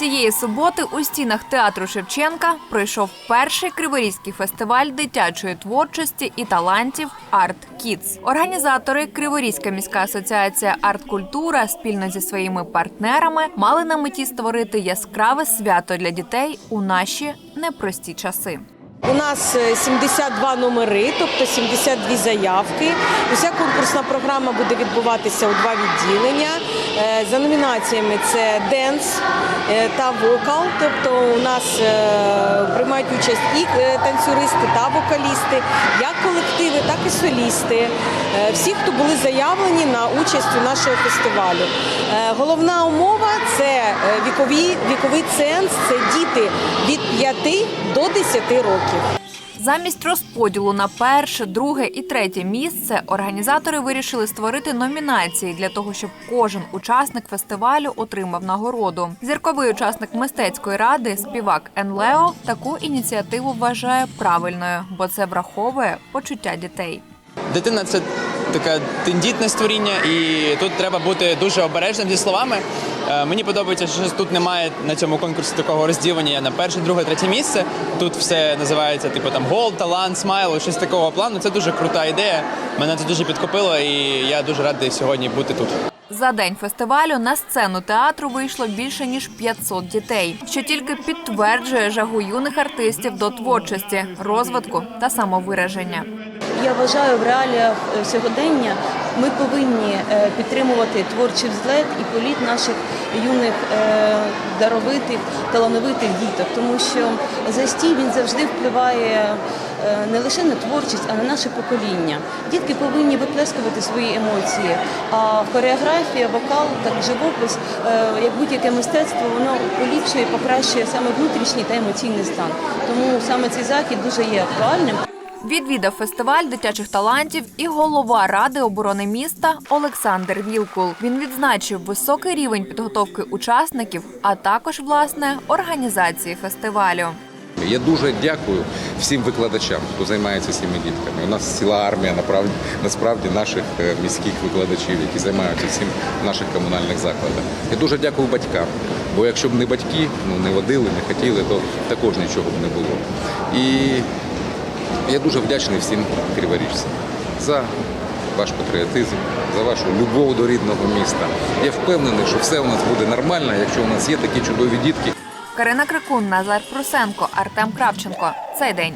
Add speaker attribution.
Speaker 1: Цієї суботи у стінах театру Шевченка пройшов перший криворізький фестиваль дитячої творчості і талантів Арт Кідс. Організатори Криворізька міська асоціація Арт-Культура спільно зі своїми партнерами мали на меті створити яскраве свято для дітей у наші непрості часи.
Speaker 2: У нас е, 72 номери, тобто 72 заявки. Уся конкурсна програма буде відбуватися у два відділення. Е, За номінаціями це денс е, та вокал. Тобто у нас е, приймають участь і танцюристи та вокалісти, як колективи, так і солісти. Всі, хто були заявлені на участь у нашого фестивалю. Головна умова це вікові, віковий ценз, це діти від 5 до 10 років.
Speaker 1: Замість розподілу на перше, друге і третє місце організатори вирішили створити номінації для того, щоб кожен учасник фестивалю отримав нагороду. Зірковий учасник мистецької ради, співак Енлео, таку ініціативу вважає правильною, бо це враховує почуття дітей.
Speaker 3: Дитина це таке тендітне створіння, і тут треба бути дуже обережним зі словами. Е, Мені подобається, що тут немає на цьому конкурсі такого розділення на перше, друге, третє місце. Тут все називається типу там гол, талант, смайл, щось такого плану. Це дуже крута ідея. Мене це дуже підкупило, і я дуже радий сьогодні бути тут.
Speaker 1: За день фестивалю на сцену театру вийшло більше ніж 500 дітей, що тільки підтверджує жагу юних артистів до творчості, розвитку та самовираження.
Speaker 4: Я вважаю, в реаліях е, сьогодення ми повинні е, підтримувати творчий взлет і політ наших юних е, даровитих, талановитих діток, тому що застій він завжди впливає не лише на творчість, а на наше покоління. Дітки повинні виплескувати свої емоції. А хореографія, вокал, так живопис, як будь-яке мистецтво, воно поліпшує, покращує саме внутрішній та емоційний стан. Тому саме цей захід дуже є актуальним.
Speaker 1: Відвідав фестиваль дитячих талантів і голова ради оборони міста Олександр Вілкул. Він відзначив високий рівень підготовки учасників, а також власне організації фестивалю.
Speaker 5: Я дуже дякую всім викладачам, хто займається цими дітками. У нас ціла армія насправді наших е, міських викладачів, які займаються цим в наших комунальних закладах. Я дуже дякую батькам, бо якщо б не батьки, ну не водили, не хотіли, то також нічого б не було. І я дуже вдячний всім криворіжцям за ваш патріотизм, за вашу любов до рідного міста. Я впевнений, що все у нас буде нормально, якщо у нас є такі чудові дітки.
Speaker 1: Карина Крикун, Назар Прусенко, Артем Кравченко. Цей день.